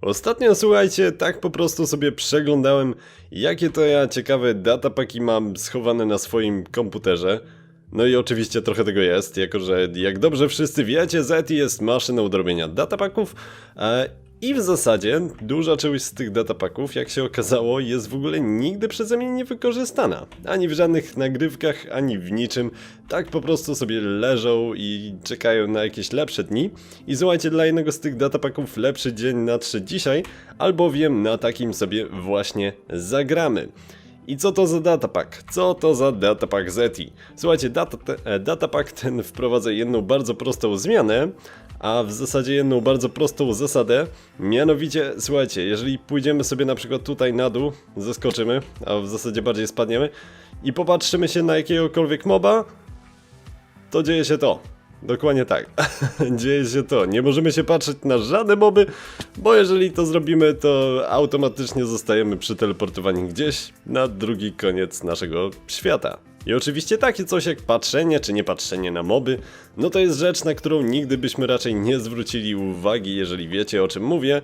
Ostatnio słuchajcie, tak po prostu sobie przeglądałem, jakie to ja ciekawe datapaki mam schowane na swoim komputerze. No i oczywiście trochę tego jest, jako że jak dobrze wszyscy wiecie, Zeti jest maszyną do robienia datapaków i w zasadzie duża część z tych datapaków, jak się okazało, jest w ogóle nigdy przeze mnie nie wykorzystana. Ani w żadnych nagrywkach, ani w niczym. Tak po prostu sobie leżą i czekają na jakieś lepsze dni. I słuchajcie, dla jednego z tych datapaków lepszy dzień nadszedł dzisiaj, albowiem na takim sobie właśnie zagramy. I co to za datapack? Co to za datapack Zeti? Słuchajcie, data, e, ten wprowadza jedną bardzo prostą zmianę, a w zasadzie jedną bardzo prostą zasadę. Mianowicie, słuchajcie, jeżeli pójdziemy sobie na przykład tutaj na dół, zeskoczymy, a w zasadzie bardziej spadniemy i popatrzymy się na jakiegokolwiek moba, to dzieje się to. Dokładnie tak. dzieje się to. Nie możemy się patrzeć na żadne moby, bo jeżeli to zrobimy, to automatycznie zostajemy przeteleportowani gdzieś na drugi koniec naszego świata. I oczywiście takie coś jak patrzenie czy nie patrzenie na moby, no to jest rzecz, na którą nigdy byśmy raczej nie zwrócili uwagi, jeżeli wiecie o czym mówię.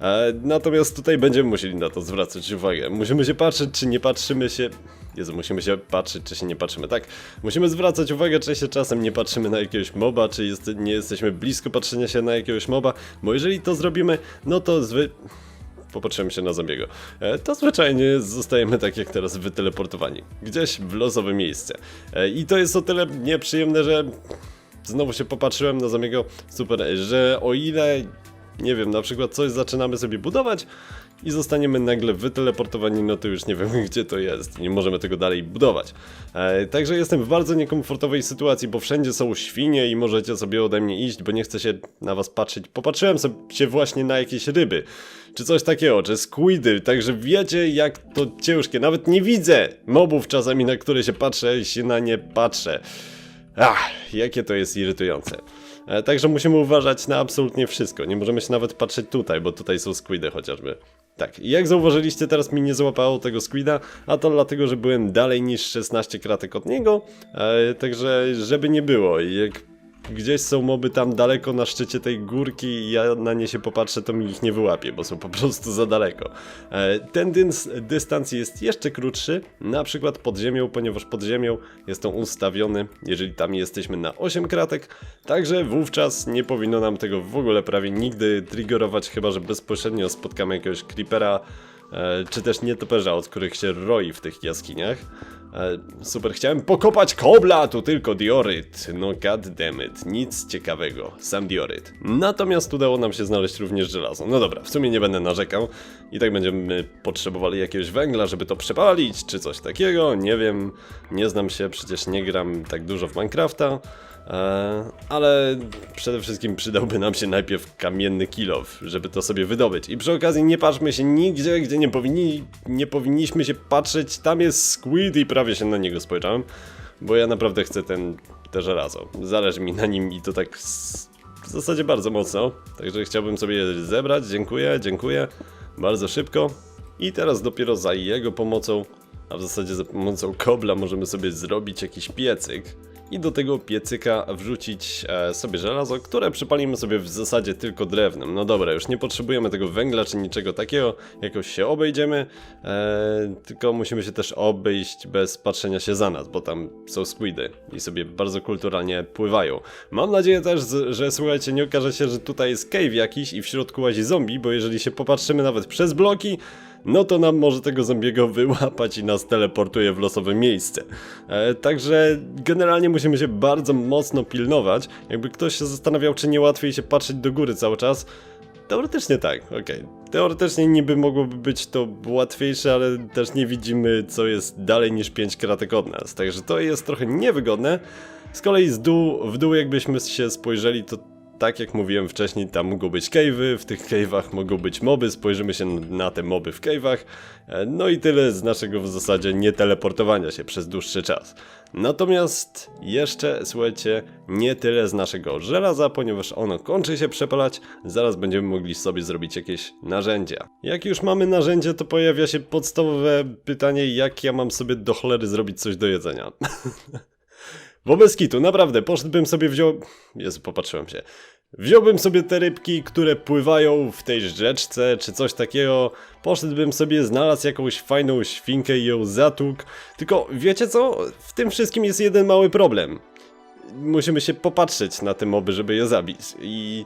E, natomiast tutaj będziemy musieli na to zwracać uwagę. Musimy się patrzeć, czy nie patrzymy się. Jezu, musimy się patrzeć, czy się nie patrzymy. Tak, musimy zwracać uwagę, czy się czasem nie patrzymy na jakiegoś moba, czy jest, nie jesteśmy blisko patrzenia się na jakiegoś moba, bo jeżeli to zrobimy, no to zwy popatrzymy się na zombiego, e, to zwyczajnie zostajemy tak jak teraz wyteleportowani. Gdzieś w losowe miejsce. E, I to jest o tyle nieprzyjemne, że znowu się popatrzyłem na zombiego, super, że o ile, nie wiem, na przykład coś zaczynamy sobie budować i zostaniemy nagle wyteleportowani, no to już nie wiemy gdzie to jest, nie możemy tego dalej budować. E, także jestem w bardzo niekomfortowej sytuacji, bo wszędzie są świnie i możecie sobie ode mnie iść, bo nie chcę się na was patrzeć. Popatrzyłem sobie właśnie na jakieś ryby, czy coś takiego, czy squidy, także wiecie jak to ciężkie, nawet nie widzę mobów czasami, na które się patrzę, się na nie patrzę. Ach, jakie to jest irytujące. E, Także musimy uważać na absolutnie wszystko. Nie możemy się nawet patrzeć tutaj, bo tutaj są squidy chociażby. Tak, i jak zauważyliście, teraz mi nie złapało tego squida, a to dlatego, że byłem dalej niż 16 kratek od niego. E, także, żeby nie było, jak gdzieś są moby tam daleko na szczycie tej górki i ja na nie się popatrzę, to mi ich nie wyłapię, bo są po prostu za daleko. E, ten dys dystans jest jeszcze krótszy, na przykład pod ziemią, ponieważ pod ziemią jest on ustawiony, jeżeli tam jesteśmy na 8 kratek, także wówczas nie powinno nam tego w ogóle prawie nigdy triggerować, chyba że bezpośrednio spotkamy jakiegoś creepera, e, czy też nietoperza, od których się roi w tych jaskiniach. E, super, chciałem pokopać kobla, tu tylko dioryt. No goddammit, nic ciekawego, sam dioryt. Natomiast udało nam się znaleźć również żelazo. No dobra, w sumie nie będę narzekał. I tak będziemy potrzebowali jakiegoś węgla, żeby to przepalić, czy coś takiego, nie wiem. Nie znam się, przecież nie gram tak dużo w Minecrafta. E, ale przede wszystkim przydałby nam się najpierw kamienny kilow, żeby to sobie wydobyć. I przy okazji nie patrzmy się nigdzie, gdzie nie, powinni, nie powinniśmy się patrzeć. Tam jest squid i prawie się na niego spojrzałem, bo ja naprawdę chcę ten, te żelazo. Zależy mi na nim i to tak w zasadzie bardzo mocno. Także chciałbym sobie je zebrać. Dziękuję, dziękuję. Bardzo szybko. I teraz dopiero za jego pomocą, a w zasadzie za pomocą kobla możemy sobie zrobić jakiś piecyk i do tego piecyka wrzucić e, sobie żelazo, które przypalimy sobie w zasadzie tylko drewnem. No dobra, już nie potrzebujemy tego węgla czy niczego takiego, jakoś się obejdziemy, e, tylko musimy się też obejść bez patrzenia się za nas, bo tam są squidy i sobie bardzo kulturalnie pływają. Mam nadzieję też, że słuchajcie, nie okaże się, że tutaj jest cave jakiś i w środku łazi zombie, bo jeżeli się popatrzymy nawet przez bloki, no to nam może tego zombiego wyłapać i nas teleportuje w losowe miejsce. E, także generalnie musimy się bardzo mocno pilnować. Jakby ktoś się zastanawiał, czy nie łatwiej się patrzeć do góry cały czas. Teoretycznie tak, okej. Teoretycznie niby mogłoby być to łatwiejsze, ale też nie widzimy, co jest dalej niż 5 kratek od nas. Także to jest trochę niewygodne. Z kolei z dół, w dół jakbyśmy się spojrzeli, to tak jak mówiłem wcześniej, tam mogą być cave'y, w tych cave'ach mogą być moby, spojrzymy się na te moby w cave'ach. E, No i tyle z naszego w zasadzie nie teleportowania się przez dłuższy czas. Natomiast jeszcze, słuchajcie, nie tyle z naszego żelaza, ponieważ ono kończy się przepalać, zaraz będziemy mogli sobie zrobić jakieś narzędzia. Jak już mamy narzędzie, to pojawia się podstawowe pytanie, jak ja mam sobie do cholery zrobić coś do jedzenia. Wobec kitu, naprawdę, poszedłbym sobie wziął... Jezu, popatrzyłem się. Wziąłbym sobie te rybki, które pływają w tej rzeczce, czy coś takiego. Poszedłbym sobie, znalazł jakąś fajną świnkę i ją zatłukł. Tylko wiecie co? W tym wszystkim jest jeden mały problem. Musimy się popatrzeć na te moby, żeby je zabić. I,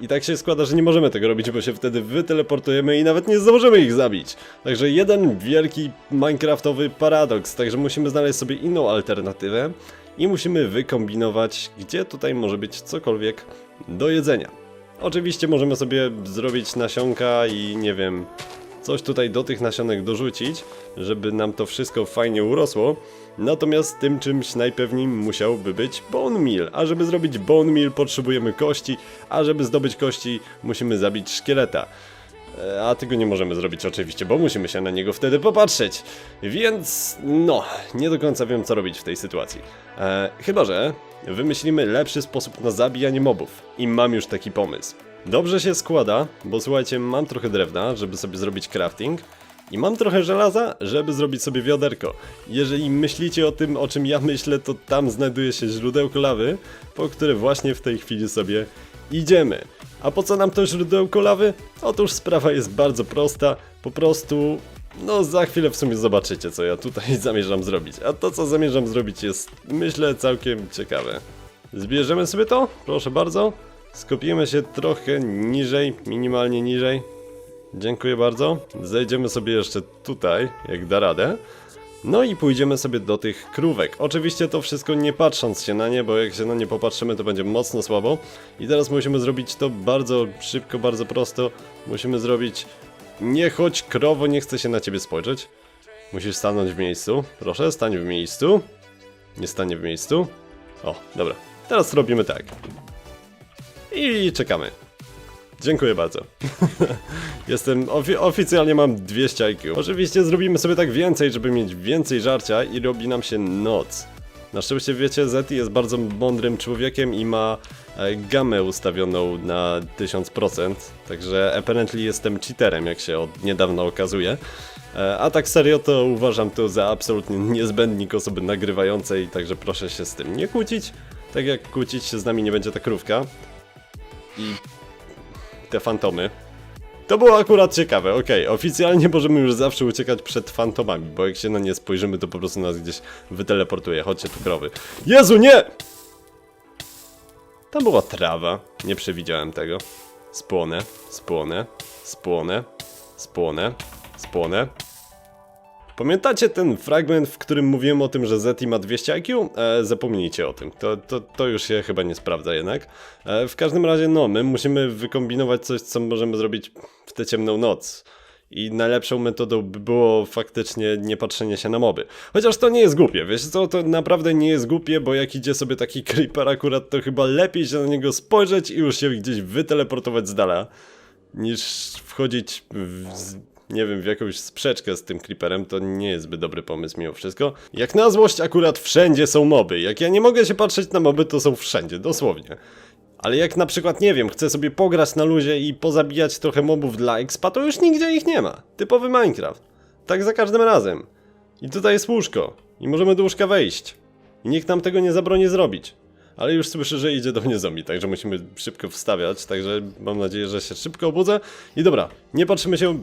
I tak się składa, że nie możemy tego robić, bo się wtedy wyteleportujemy i nawet nie zdążymy ich zabić. Także jeden wielki minecraftowy paradoks. Także musimy znaleźć sobie inną alternatywę i musimy wykombinować, gdzie tutaj może być cokolwiek do jedzenia. Oczywiście możemy sobie zrobić nasionka i nie wiem, coś tutaj do tych nasionek dorzucić, żeby nam to wszystko fajnie urosło. Natomiast tym czymś najpewniej musiałby być bone meal, a żeby zrobić bone meal potrzebujemy kości, a żeby zdobyć kości musimy zabić szkieleta. E, A tego nie możemy zrobić oczywiście, bo musimy się na niego wtedy popatrzeć. Więc no, nie do końca wiem co robić w tej sytuacji. E, chyba, że wymyślimy lepszy sposób na zabijanie mobów. I mam już taki pomysł. Dobrze się składa, bo słuchajcie, mam trochę drewna, żeby sobie zrobić crafting. I mam trochę żelaza, żeby zrobić sobie wiaderko. Jeżeli myślicie o tym, o czym ja myślę, to tam znajduje się źródełko lawy, po które właśnie w tej chwili sobie idziemy. A po co nam to źródełko lawy? Otóż sprawa jest bardzo prosta. Po prostu, no za chwilę w sumie zobaczycie, co ja tutaj zamierzam zrobić. A to, co zamierzam zrobić jest, myślę, całkiem ciekawe. Zbierzemy sobie to, proszę bardzo. Skopiemy się trochę niżej, minimalnie niżej. Dziękuję bardzo. Zejdziemy sobie jeszcze tutaj, jak da radę. No i pójdziemy sobie do tych krówek. Oczywiście to wszystko nie patrząc się na nie, bo jak się na nie popatrzymy, to będzie mocno słabo. I teraz musimy zrobić to bardzo szybko, bardzo prosto. Musimy zrobić... Nie chodź krowo, nie chcę się na ciebie spojrzeć. Musisz stanąć w miejscu. Proszę, stań w miejscu. Nie stanie w miejscu. O, dobra. Teraz robimy tak. I czekamy. Dziękuję bardzo. Jestem, ofi oficjalnie mam 200 IQ. Oczywiście zrobimy sobie tak więcej, żeby mieć więcej żarcia i robi nam się noc. Na szczęście wiecie, Zeti jest bardzo mądrym człowiekiem i ma e, gamę ustawioną na 1000%, także apparently jestem cheaterem, jak się od niedawna okazuje. E, a tak serio to uważam to za absolutnie niezbędnik osoby nagrywającej, także proszę się z tym nie kłócić. Tak jak kłócić się z nami nie będzie ta krówka. I te fantomy. To było akurat ciekawe, okej, oficjalnie możemy już zawsze uciekać przed fantomami, bo jak się na nie spojrzymy, to po prostu nas gdzieś wyteleportuje. Chodźcie tu krowy. Jezu, nie! To była trawa, nie przewidziałem tego. Spłonę, spłonę, spłonę, spłonę, spłonę. Pamiętacie ten fragment, w którym mówiłem o tym, że Zeti ma 200 IQ? E, zapomnijcie o tym, to, to, to już się chyba nie sprawdza jednak. E, w każdym razie, no, my musimy wykombinować coś, co możemy zrobić w tę ciemną noc. I najlepszą metodą by było faktycznie nie patrzenie się na moby. Chociaż to nie jest głupie, wiesz co, to naprawdę nie jest głupie, bo jak idzie sobie taki creeper akurat, to chyba lepiej się na niego spojrzeć i już się gdzieś wyteleportować z dala, niż wchodzić w, nie wiem, w jakąś sprzeczkę z tym creeperem, to nie jest zbyt dobry pomysł mimo wszystko. Jak na złość akurat wszędzie są moby, jak ja nie mogę się patrzeć na moby, to są wszędzie, dosłownie. Ale jak na przykład, nie wiem, chcę sobie pograć na luzie i pozabijać trochę mobów dla expa, to już nigdzie ich nie ma. Typowy Minecraft. Tak za każdym razem. I tutaj jest łóżko. I możemy do łóżka wejść. I nikt nam tego nie zabroni zrobić. Ale już słyszę, że idzie do mnie zombie, także musimy szybko wstawiać, także mam nadzieję, że się szybko obudzę. I dobra, nie patrzymy się...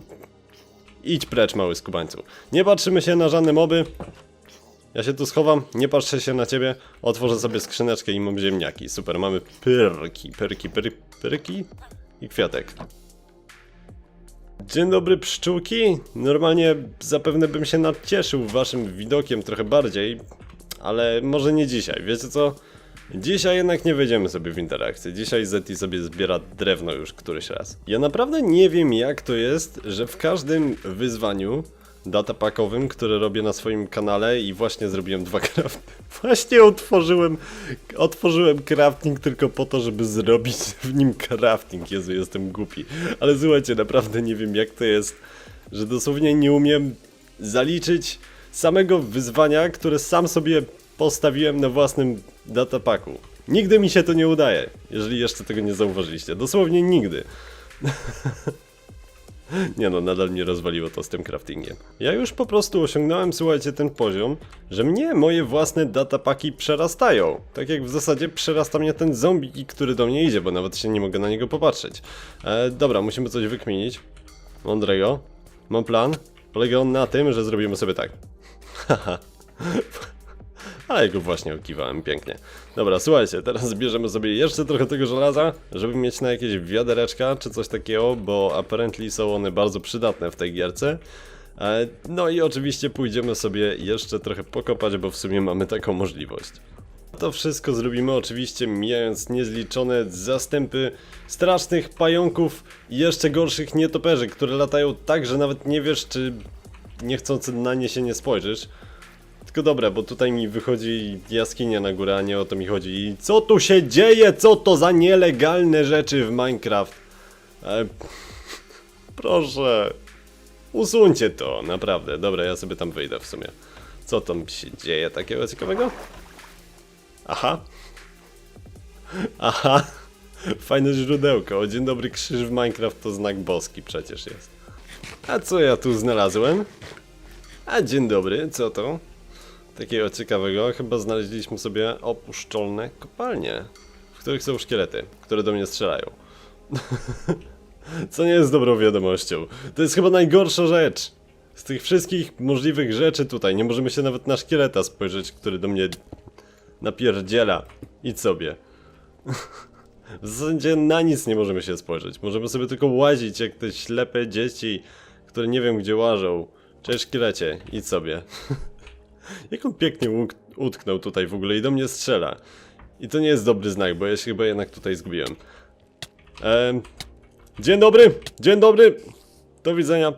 Idź precz, mały skubańcu. Nie patrzymy się na żadne moby. Ja się tu schowam, nie patrzę się na ciebie, otworzę sobie skrzyneczkę i mam ziemniaki. Super, mamy pyrki, pyrki, pyr, pyrki i kwiatek. Dzień dobry pszczółki. Normalnie zapewne bym się nacieszył waszym widokiem trochę bardziej, ale może nie dzisiaj, wiecie co? Dzisiaj jednak nie wejdziemy sobie w interakcję. Dzisiaj Zeti sobie zbiera drewno już któryś raz. Ja naprawdę nie wiem jak to jest, że w każdym wyzwaniu datapakowym, które robię na swoim kanale i właśnie zrobiłem dwa crafty. Właśnie otworzyłem, otworzyłem crafting tylko po to, żeby zrobić w nim crafting. Jezu, jestem głupi. Ale słuchajcie, naprawdę nie wiem jak to jest, że dosłownie nie umiem zaliczyć samego wyzwania, które sam sobie postawiłem na własnym datapaku. Nigdy mi się to nie udaje, jeżeli jeszcze tego nie zauważyliście. Dosłownie nigdy. Nie no, nadal mnie rozwaliło to z tym craftingiem. Ja już po prostu osiągnąłem, słuchajcie, ten poziom, że mnie moje własne datapaki przerastają. Tak jak w zasadzie przerasta mnie ten zombie, który do mnie idzie, bo nawet się nie mogę na niego popatrzeć. E, dobra, musimy coś wykminić. Mądrego. Mam plan. Polega on na tym, że zrobimy sobie tak. Haha. A ja go właśnie okiwałem pięknie. Dobra, słuchajcie, teraz zbierzemy sobie jeszcze trochę tego żelaza, żeby mieć na jakieś wiadereczka czy coś takiego, bo apparently są one bardzo przydatne w tej gierce. E, No i oczywiście pójdziemy sobie jeszcze trochę pokopać, bo w sumie mamy taką możliwość. To wszystko zrobimy oczywiście mijając niezliczone zastępy strasznych pająków i jeszcze gorszych nietoperzy, które latają tak, że nawet nie wiesz czy niechcący na nie się nie spojrzysz. Tylko dobra, bo tutaj mi wychodzi jaskinia na górę, a nie o to mi chodzi. I co tu się dzieje? Co to za nielegalne rzeczy w Minecraft? E, proszę, usuńcie to, naprawdę. Dobra, ja sobie tam wyjdę w sumie. Co tam się dzieje takiego ciekawego? Aha. Aha. Fajne źródełko. O, dzień dobry, krzyż w Minecraft to znak boski przecież jest. A co ja tu znalazłem? A dzień dobry, co to? Takiego ciekawego, chyba znaleźliśmy sobie opuszczalne kopalnie, w których są szkielety, które do mnie strzelają. Co nie jest dobrą wiadomością. To jest chyba najgorsza rzecz. Z tych wszystkich możliwych rzeczy tutaj, nie możemy się nawet na szkieleta spojrzeć, który do mnie napierdziela. Idź sobie. W zasadzie na nic nie możemy się spojrzeć. Możemy sobie tylko łazić jak te ślepe dzieci, które nie wiem gdzie łażą. Cześć szkielecie, idź sobie. Jak on pięknie utknął tutaj w ogóle i do mnie strzela. I to nie jest dobry znak, bo ja się chyba jednak tutaj zgubiłem. Ehm, dzień dobry, dzień dobry. Do widzenia.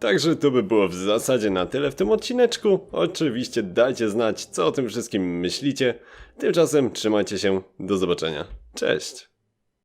Także to by było w zasadzie na tyle w tym odcineczku. Oczywiście dajcie znać, co o tym wszystkim myślicie. Tymczasem trzymajcie się, do zobaczenia. Cześć.